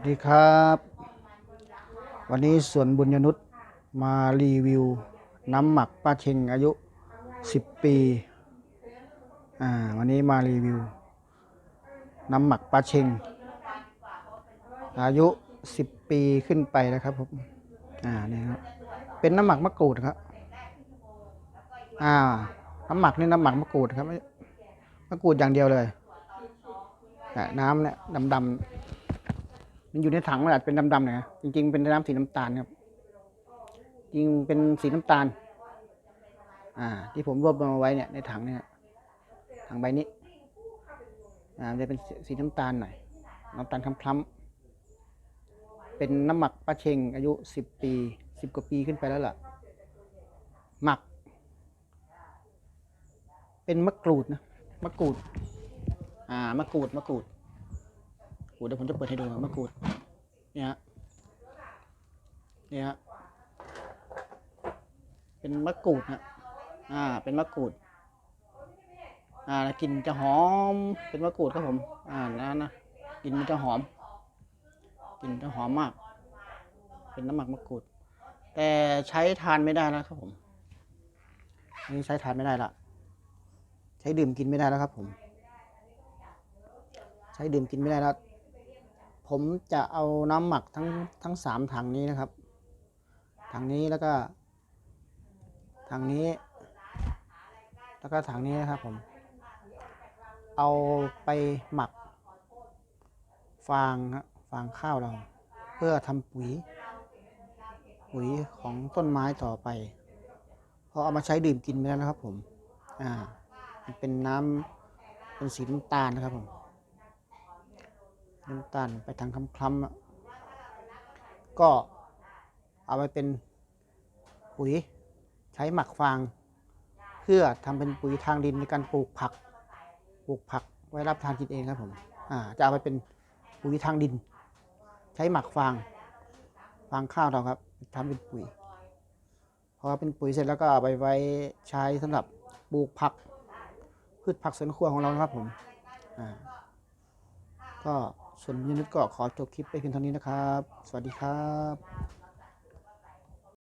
วัสดีครับ วันนี้สวนบุญยนุษย์มารีวิว น้ำหมักป้าเชงอายุ 10 ปี อ่า วันนี้มารีวิว น้ำหมักป้าเชงอายุ 10 ปีขึ้นไปนะครับผม อ่า นี่ครับ เป็นน้ำหมักมะกรูดครับ อ่า น้ำหมักนี่น้ำหมักมะกรูดครับ มะกรูดอย่างเดียวเลย น้ำเนี่ยดำๆ มันอยู่ในถังมันอาจเป็นดำๆหน่อยนะจริงๆเป็นน้ำสีน้ำตาลครับจริงเป็นสีน้ำตาล อ่า ที่ผมรวบมเอาไว้เนี่ยในถังเนี่ยถังใบนี้อ่าจะเป็นสีน้ำตาลหน่อยน้ำตาลคล้ำๆเป็นน้ำหมักปลาเชงอายุสิบปีสิบกว่าปีขึ้นไปแล้วล่ะ หมัก เป็นมะกรูดนะมะกรูด อ่ามะกรูดมะกรูด กูเดี๋ยวผมจะเปิดให้ดูมะกรูดเนี่ยฮะเนี่ยฮะเป็นมะกรูดนะอ่า เป็นมะกรูด อ่ากลิ่นจะหอม เป็นมะกรูดครับผม อ่านะนะกลิ่นมันจะหอมกลิ่นจะหอมมาก เป็นน้ำหมักมะกรูด แต่ใช้ทานไม่ได้แล้วครับผมนนี้ใช้ทานไม่ได้ละใช้ดื่มกินไม่ได้แล้วครับผม ใช้ดื่มกินไม่ได้แล้ว ผมจะเอาน้ำหมักทั้งทั้งสามถังนี้นะครับ ถังนี้แล้วก็ถังนี้ แล้วก็ถังนี้นะครับผม เอาไปหมัก ฟางครับฟางข้าวเรา เพื่อทำปุ๋ย ปุ๋ยของต้นไม้ต่อไปพราะเอามาใช้ดื่มกินไม่ได้นะครับผม อ่า มันเป็นน้ำเป็นสีน้ำตาลนะครับผม น้ำตาลไปทางคล้ำๆก็เอาไปเป็นปุ๋ยใช้หมักฟาง เพื่อทำเป็นปุ๋ยทางดินในการปลูกผัก ปลูกผักไว้รับทานกินเองครับผมอ่าจะเอาไปเป็นปุ๋ยทางดิน ใช้หมักฟางฟางข้าวเราครับทำเป็นปุ๋ยพอเป็นปุ๋ยเสร็จแล้วก็เอาไปไว้ใช้สำหรับปลูกผัก พืชผักสวนครัวของเรานะครับผมอ่าก็ ส่วนยูนิตก็ขอจบคลิปไปเพียงเท่านี้นะครับ สวัสดีครับ